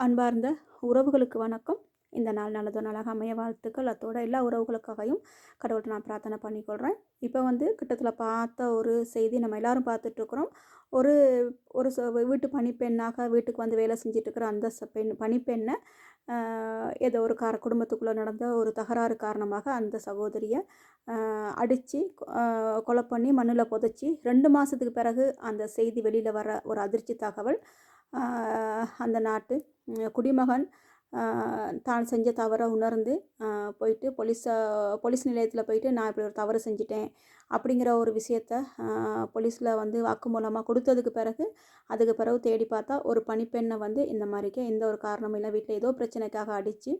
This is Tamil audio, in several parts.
அன்பார்ந்த உறவுகளுக்கு வணக்கம். இந்த நாள் நல்லதோ நாளாக அமைய வாழ்த்துக்கள். அத்தோட எல்லா உறவுகளுக்காகவும் கடவுள்கிட்ட நான் பிரார்த்தனை பண்ணிக்கொள்கிறேன் இப்போ வந்து கிட்டத்தில் பார்த்த ஒரு செய்தி நம்ம எல்லாரும் பார்த்துட்ருக்குறோம். ஒரு ஒரு வீட்டு பணிப்பெண்ணாக வீட்டுக்கு வந்து வேலை செஞ்சிட்ருக்கிற அந்த பெண் பணிப்பெண்ணை ஏதோ ஒரு கார குடும்பத்துக்குள்ளே நடந்த ஒரு தகராறு காரணமாக அந்த சகோதரியை அடித்து கொலை பண்ணி மண்ணில் புதைச்சி ரெண்டு மாதத்துக்கு பிறகு அந்த செய்தி வெளியில் வர ஒரு அதிர்ச்சி தகவல் அந்த நாட்டு குடிமகன் தான் செஞ்ச தவறை உணர்ந்து போயிட்டு போலீஸை போலீஸ் நிலையத்தில் போயிட்டு நான் இப்படி ஒரு தவறு செஞ்சிட்டேன் அப்படிங்கிற ஒரு விஷயத்த போலீஸில் வந்து வாக்குமூலமாக கொடுத்ததுக்கு பிறகு அதுக்கு பிறகு தேடி பார்த்தா ஒரு பணிப்பெண்ணை வந்து இந்த மாதிரிக்கே எந்த ஒரு காரணமும் இல்லை. வீட்டில் ஏதோ பிரச்சனைக்காக அடித்து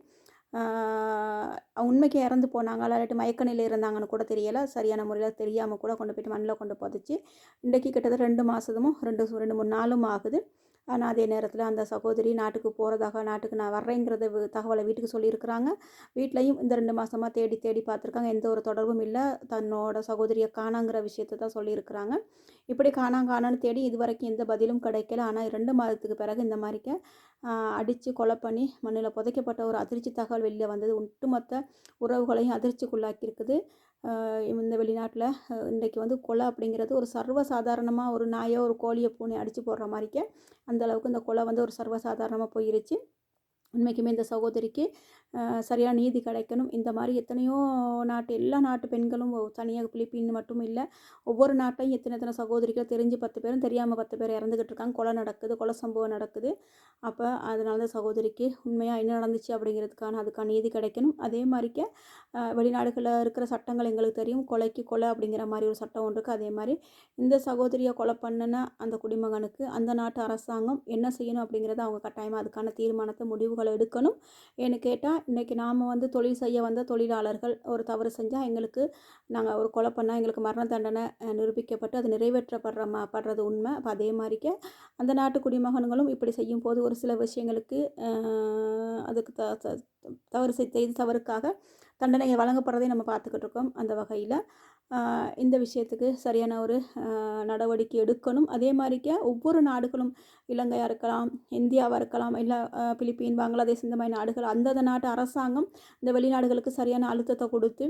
உண்மைக்கு இறந்து போனாங்க இல்லாட்டி மயக்க நிலையில் இருந்தாங்கன்னு கூட தெரியலை. சரியான முறையில் தெரியாமல் கூட கொண்டு போயிட்டு மண்ணில் கொண்டு புதைச்சி இன்றைக்கு கிட்டத்தட்ட ரெண்டு மாதமும் ரெண்டு ரெண்டு மூணு நாளும் ஆகுது. ஆனால் அதே நேரத்தில் அந்த சகோதரி நாட்டுக்கு போகிறதாக நாட்டுக்கு நான் வர்றேங்கிறத தகவலை வீட்டுக்கு சொல்லியிருக்கிறாங்க. வீட்லேயும் இந்த ரெண்டு மாதமாக தேடி தேடி பார்த்துருக்காங்க. எந்த ஒரு தொடர்பும் இல்லை. தன்னோட சகோதரியை காணாங்கிற விஷயத்தை தான் சொல்லியிருக்கிறாங்க. இப்படி காணாம் காணான்னு தேடி இது வரைக்கும் எந்த பதிலும் கிடைக்கல. ஆனால் ரெண்டு மாதத்துக்கு பிறகு இந்த மாதிரிக்க அடித்து கொலை பண்ணி மண்ணில் புதைக்கப்பட்ட ஒரு அதிர்ச்சி தகவல் வெளியில் வந்தது. ஒட்டுமொத்த உறவுகளையும் அதிர்ச்சிக்குள்ளாக்கியிருக்குது. இந்த வெளிநாட்டில் இன்றைக்கி வந்து கொலை அப்படிங்கிறது ஒரு சர்வசாதாரணமாக ஒரு நாயோ ஒரு கோழியை பூனை அடித்து போடுற மாதிரிக்க அந்தளவுக்கு இந்த கொலை வந்து ஒரு சர்வசாதாரணமாக போயிருச்சு. உண்மைக்குமே இந்த சகோதரிக்கு சரியாக சரியான நீதி கிடைக்கணும். இந்த மாதிரி எத்தனையோ நாட்டு எல்லா நாட்டு பெண்களும் தனியாக பிலிப்பீன் மட்டும் இல்லை ஒவ்வொரு நாட்டையும் எத்தனை எத்தனை சகோதரிகள் தெரிஞ்சு பத்து பேரும் தெரியாமல் பத்து பேர் இறந்துக்கிட்டு இருக்காங்க. கொலை நடக்குது கொலை சம்பவம் நடக்குது. அப்போ அதனால தான் சகோதரிக்கு உண்மையாக என்ன நடந்துச்சு அப்படிங்கிறதுக்கான அதுக்கான நீதி கிடைக்கணும். அதே மாதிரிக்க வெளிநாடுகளில் இருக்கிற சட்டங்கள் எங்களுக்கு தெரியும். கொலைக்கு கொலை அப்படிங்கிற மாதிரி ஒரு சட்டம் ஒன்று இருக்குது அதே மாதிரி இந்த சகோதரியை கொலை பண்ணின அந்த குடிமகனுக்கு அந்த நாட்டு அரசாங்கம் என்ன செய்யணும் அப்படிங்கிறத அவங்க கட்டாயமாக அதுக்கான தீர்மானத்தை முடிவு முடிவுகள் எடுக்கணும். ஏன்னு கேட்டால் இன்றைக்கி நாம் வந்து தொழில் செய்ய வந்த தொழிலாளர்கள் ஒரு தவறு செஞ்சால் எங்களுக்கு நாங்கள் ஒரு கொலை பண்ணால் எங்களுக்கு மரண தண்டனை நிரூபிக்கப்பட்டு அது நிறைவேற்றப்படுற மா படுறது உண்மை. அப்போ அதே மாதிரிக்க அந்த நாட்டு குடிமகன்களும் இப்படி செய்யும் போது ஒரு சில விஷயங்களுக்கு அதுக்கு த தவறு செய்- தவறுக்காக தண்டனை வழங்கப்படுறதை நம்ம பார்த்துக்கிட்டு இருக்கோம். அந்த வகையில் இந்த விஷயத்துக்கு சரியான ஒரு நடவடிக்கை எடுக்கணும். அதே மாதிரிக்க ஒவ்வொரு நாடுகளும் இலங்கையாக இருக்கலாம் இந்தியாவாக இருக்கலாம் இல்லை பிலிப்பீன் பங்களாதேஷ் இந்த மாதிரி நாடுகள் அந்தந்த நாட்டு அரசாங்கம் இந்த வெளிநாடுகளுக்கு சரியான அழுத்தத்தை கொடுத்து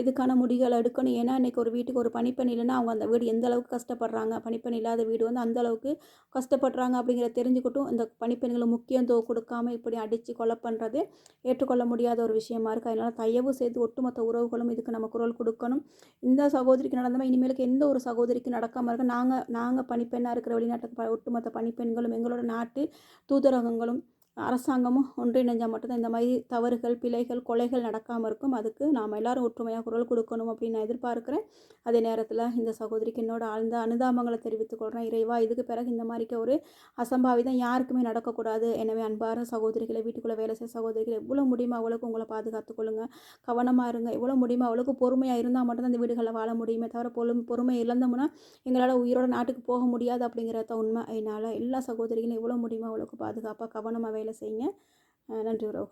இதுக்கான முடிகளை எடுக்கணும். ஏன்னா இன்றைக்கி ஒரு வீட்டுக்கு ஒரு பணிப்பெண் இல்லைன்னா அவங்க அந்த வீடு எந்த அளவுக்கு கஷ்டப்படுறாங்க? பணிப்பெண் இல்லாத வீடு வந்து அந்த அளவுக்கு கஷ்டப்படுறாங்க அப்படிங்கிற தெரிஞ்சுக்கிட்டும் இந்த பனிப்பெண்களை முக்கியத்துவம் கொடுக்காம இப்படி அடித்து கொலை பண்ணுறது ஏற்றுக்கொள்ள முடியாத ஒரு விஷயமா இருக்குது அதனால் தயவு செய்து ஒட்டுமொத்த உறவுகளும் இதுக்கு நம்ம குரல் கொடுக்கணும். இந்த சகோதரிக்கு நடந்தமா இனிமேலுக்கு எந்த ஒரு சகோதரிக்கு நடக்காமல் இருக்க நாங்கள் நாங்கள் பணிப்பெண்ணாக இருக்கிற வெளிநாட்டுக்கு ஒட்டுமொத்த பணிப்பெண்களும் எங்களோட நாட்டு தூதரகங்களும் அரசாங்கமும் ஒன்றிணைஞ்சால் மட்டும்தான் இந்த மாதிரி தவறுகள் பிழைகள் கொலைகள் நடக்காமல் இருக்கும். அதுக்கு நாம் எல்லாரும் ஒற்றுமையாக குரல் கொடுக்கணும் அப்படின்னு நான் எதிர்பார்க்குறேன். அதே நேரத்தில் இந்த சகோதரிக்கு என்னோட ஆழ்ந்த அனுதாபங்களை தெரிவித்துக் கொள்கிறேன் இறைவா இதுக்கு பிறகு இந்த மாதிரிக்க ஒரு அசம்பாவிதம் யாருக்குமே நடக்கக்கூடாது. எனவே அன்பார சகோதரிகளை வீட்டுக்குள்ளே வேலை செய்ய சகோதரிகள் எவ்வளோ முடியுமோ அவ்வளோக்கு உங்களை பாதுகாத்துக் கொள்ளுங்க. கவனமாக இருங்க. எவ்வளோ முடியுமோ அவ்வளோக்கு பொறுமையாக இருந்தால் மட்டும்தான் இந்த வீடுகளில் வாழ முடியுமே தவிர பொறு பொறுமை இழந்தோம்னா எங்களால் உயிரோட நாட்டுக்கு போக முடியாது அப்படிங்கிறத உண்மை. அதனால் எல்லா சகோதரிகளும் எவ்வளோ முடியுமோ அவளுக்கு பாதுகாப்பாக கவனமாக வேலை ይለሰኛል። ነንድብረው